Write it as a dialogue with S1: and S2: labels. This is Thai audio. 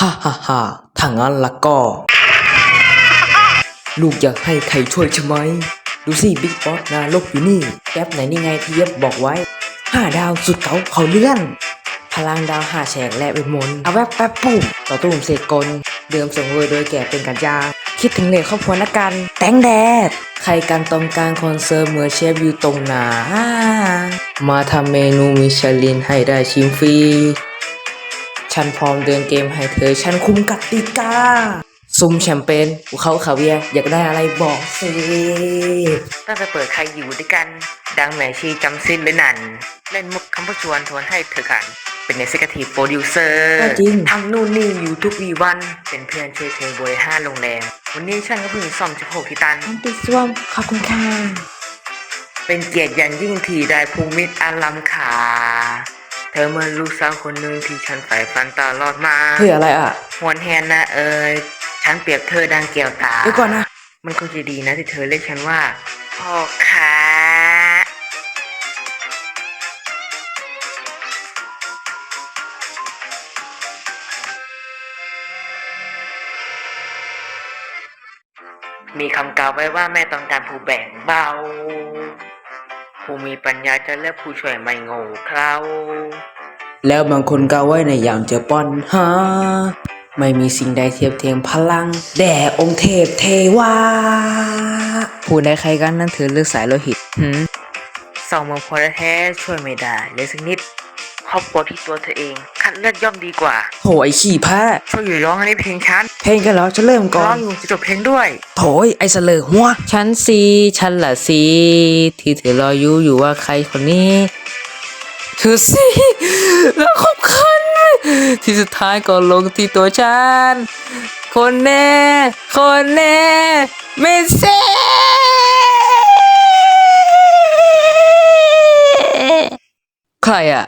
S1: ฮ่าฮ่าฮ่าถ้างั้นละก็ ลูกอยากให้ใครช่วยใช่ไหม ดูสิบิ๊กบอสนาลกอยู่นี่แก๊ปไหนนี่ไงที่เย็บบอกไว้ห้าดาวสุดเก๋าเขาเลื่อน พลังดาวห้าแฉกและเป็นมนต์เอาแวบแป๊บปุ๊บต่อตุ้มเสกกล เดิมส่งเวยโดยแก่เป็นกัญญาคิดถึงเด็กครอบครัวนักกันแตงแดด ใครกันต้องกลารคอนเสิร์ตเมื่อเชฟอยู่ตรงหนา มาทำเมนูมิชลินให้ได้ชิมฟรี ฉันพร้อมเดินเกมให้เธอ ฉันคุมกติกาซุ่มแชมเปญภูเขาคาเวียร์อยากได้อะไรบอกสิ
S2: ตั้งแต่เปิดใครอยู่ด้วยกัน ดังแหมชีจำสิ้นเลยนั่น เล่นมุกคำพูดชวนทวนให้เธอขัน เป็นเนสกทีฟโปรดิวเซอร์
S1: ก็จริง
S2: ทำนู่นนี่อยู่ทุกวีวัน เป็นเพื่อนช่วยเธอบริห้าโรงแรม วันนี้ฉันก็เพิ่งซ่อมเฉพาะที่ตัน
S1: อันติส้วมขอบคุณค่ะ
S2: เป็นเกียรติอย่างยิ่งที่ได้ภูมิตรอาลัมขา เธอเหมือนลูกสาวคนหนึ่งที่ฉันใฝ่ฝันตลอดมา
S1: เฮ้ยอะไรอะ
S2: หวนแฮนนะเอ่ยฉันเปรียบเธอดังแก้วตา
S1: เดี๋ยวก่อนนะ
S2: มันคงจะดีนะที่เธอเรียกฉันว่า พ่อค้ามีคำกล่าวไว้ว่าแม่ต้องการผู้แบ่งเบา ผู้มีปัญญาจะเลือกผู้ช่วยไม่โง่เขลา
S1: แล้วบางคนก็ไว้ในอย่างเจอป้อนหาไม่มีสิ่งใดเทียบเทียมพลัง แด่องค์เทพเทวาผู้ใดใครกันนั่นถือเลือกสายโลหิตหืม
S2: สองเมืองพอแท้ๆช่วยไม่ได้เลยสักนิด ครอบครัวที่ตัวเธอเอง คัดเลือกย่อมดีกว่า
S1: โถไอขี้แพ้
S2: ช่วยอยู่ร้องอันนี้เพลงฉัน
S1: เพลงกันแล้วจะเริ่มก่อ
S2: ร้อนงอยู่จะจบเพลงด้วย
S1: โถยไอเสลอหัวฉันสีฉันละสีที่เธอรออยู่อยู่ว่าใครคนนี้เธอสิแล้วคบคัน ที่สุดท้ายก็ลงที่ตัวฉัน คนแน่ คนแน่เมสเซ่ใครอะ